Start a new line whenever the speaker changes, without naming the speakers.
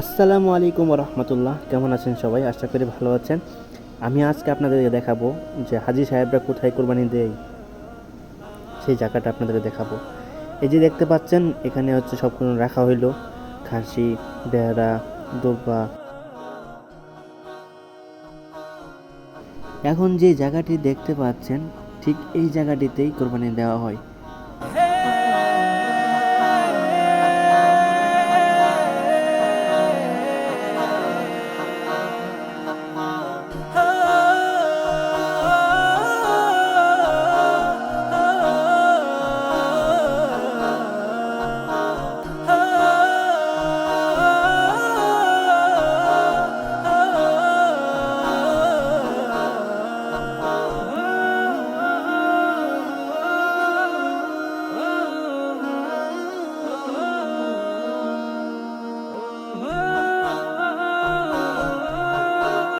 আসসালামু আলাইকুম রহমতুল্লাহ কেমন আছেন সবাই? আশা করি ভালো আছেন। আমি আজকে আপনাদেরকে দেখাবো যে হাজি সাহেবরা কোথায় কোরবানি দেয়। সেই জায়গাটা আপনাদের দেখাবো। এই যে দেখতে পাচ্ছেন, এখানে হচ্ছে সব রাখা হইল। খাসি বেড়া দোব্বা। এখন যে জায়গাটি দেখতে পাচ্ছেন, ঠিক এই জায়গাটিতেই কোরবানি দেওয়া হয়।